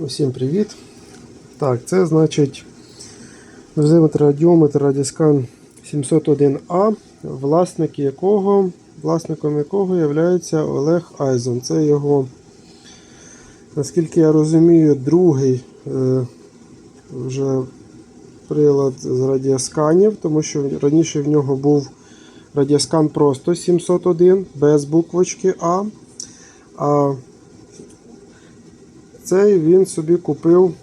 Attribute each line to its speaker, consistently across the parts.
Speaker 1: Усім привіт. Так, це значить дозиметр радіометр Радіскан 701А, власник якого, власником якого є Олег Айзон. Це його, наскільки я розумію, другий е, вже прилад з радіосканів, тому що раніше в нього був радіоскан просто 701 без буквочки А. А цей він собі купив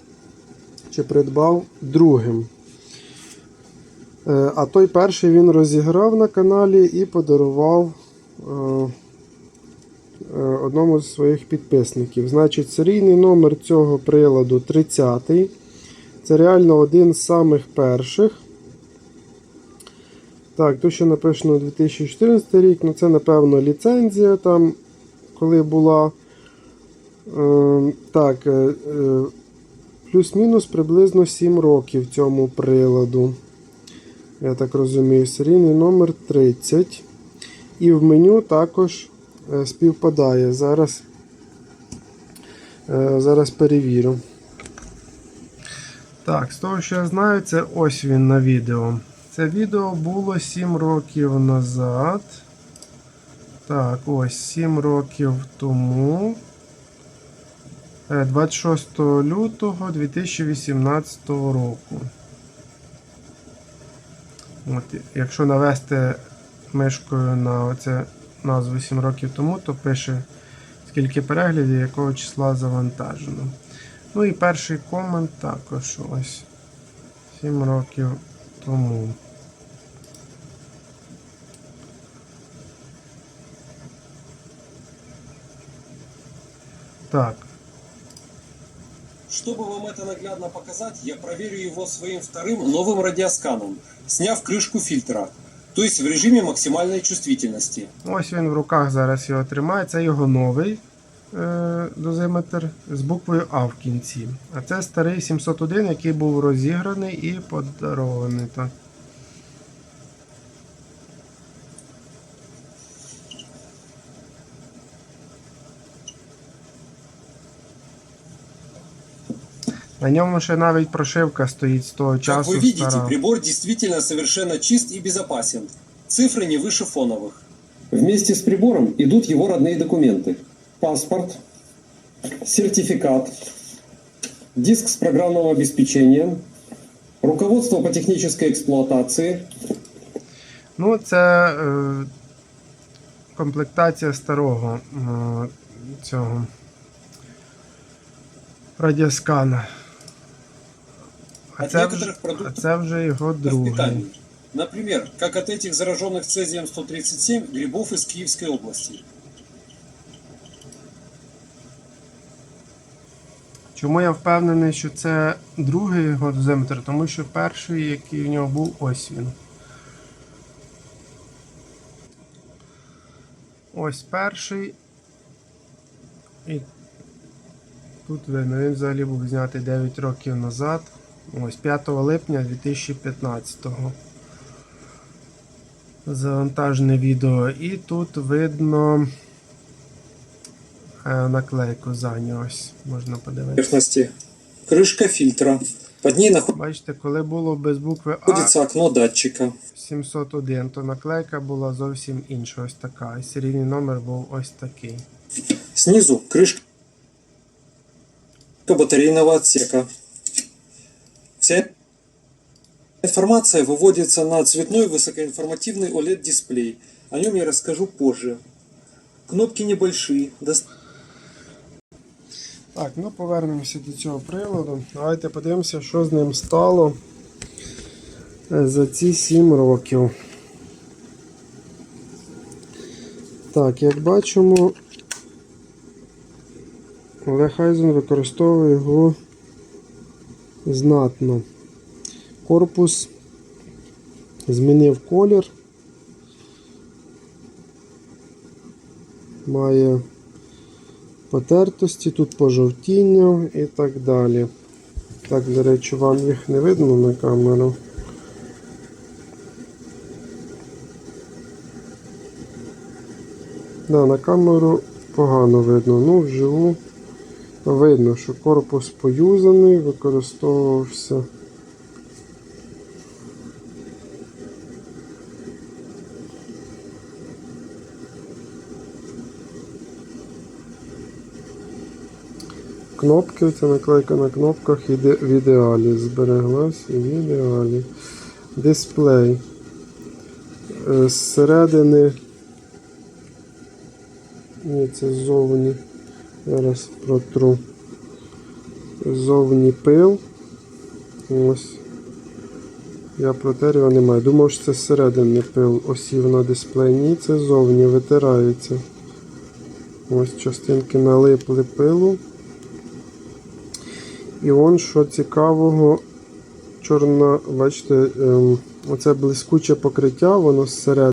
Speaker 1: чи придбав другим. Е, А той перший він розіграв на каналі і подарував е, е, одному з своїх підписників. Значить, серійний номер цього приладу 30. Це реально один з самих перших. Так, тут ще написано 2014 рік, ну це, напевно, ліцензія там, коли була. Е, Так, е, е, плюс-мінус приблизно 7 років цьому приладу. Я так розумію, серійний номер 30. І в меню також е, співпадає. Зараз, зараз перевірю. Так, з того, що я знаю, це ось він на відео. Це відео було 7 років назад. Так, ось 7 років тому. Е, 26 лютого 2018 року. От, якщо навести мишкою на оце назву 7 років тому, то пише скільки переглядів, якого числа завантажено. Ну і перший комент також ось 7 років тому. Так,
Speaker 2: Чтобы вам это наглядно показать, я проверю его своим вторым новым радиосканом, сняв крышку фильтра, то есть в режиме максимальной чувствительности.
Speaker 1: ось він в руках зараз його тримає. Це його новий е, дозиметр з буквою А в кінці. А це старий 701, який був розіграний і подарований. Так. На ньому ще навіть прошивка стоїть з того
Speaker 2: Как
Speaker 1: часу.
Speaker 2: вы видите,
Speaker 1: стара.
Speaker 2: прибор действительно совершенно чист и безопасен. Цифры не выше фоновых. Вместе с прибором идут его родные документы. Паспорт, сертификат, диск с программным обеспечением, руководство по технической эксплуатации,
Speaker 1: Ну, це е, комплектація старого е, цього радіоскана. А
Speaker 2: От
Speaker 1: це,
Speaker 2: некоторых
Speaker 1: вже, а
Speaker 2: продуктов
Speaker 1: це вже його
Speaker 2: в
Speaker 1: другий.
Speaker 2: питании. Например, как от этих зараженных цезием-137 грибов из Киевской области.
Speaker 1: Чому я впевнений, що це другий його дозиметр? Тому що перший, який в нього був, ось він. Ось перший. І тут видно, він взагалі був знятий 9 років назад. Ось 5 липня 2015-го. Завантажене відео. І тут видно е, наклейку за нього. Ось можна подивитися.
Speaker 2: Крышка фильтра. Под ней
Speaker 1: Бачите, коли було без букви А
Speaker 2: окно датчика.
Speaker 1: 701, то наклейка була зовсім інша, ось така. І серійний номер був ось такий.
Speaker 2: Снизу крышка батарейного отсека. Вся информация выводится на цветной высокоинформативный OLED-дисплей. О нем я расскажу позже. Кнопки небольшие. дос-
Speaker 1: Так, ну повернемося до цього приладу. Давайте подивимося, що з ним стало е, за ці 7 років. Так, як бачимо, Олег Айзен використовує його знатно. Корпус змінив колір. Має потертості, тут пожовтіння і так далі. Так, до речі, вам їх не видно на камеру. Да, на камеру погано видно, ну вживу Видно, що корпус поюзаний, використовувався. Кнопки, це наклейка на кнопках іде в ідеалі. Збереглась і в ідеалі. Дисплей. Е, Зсередини. Ні, це ззовні. Зараз протру. Ззовні пил. Ось. Я протер його немає. Думав, що це зсередини пил осів на дисплей. Ні, це ззовні витирається. Ось частинки налипли пилу. І он, що цікавого, чорна, бачите, ем, оце блискуче покриття, воно зсередини.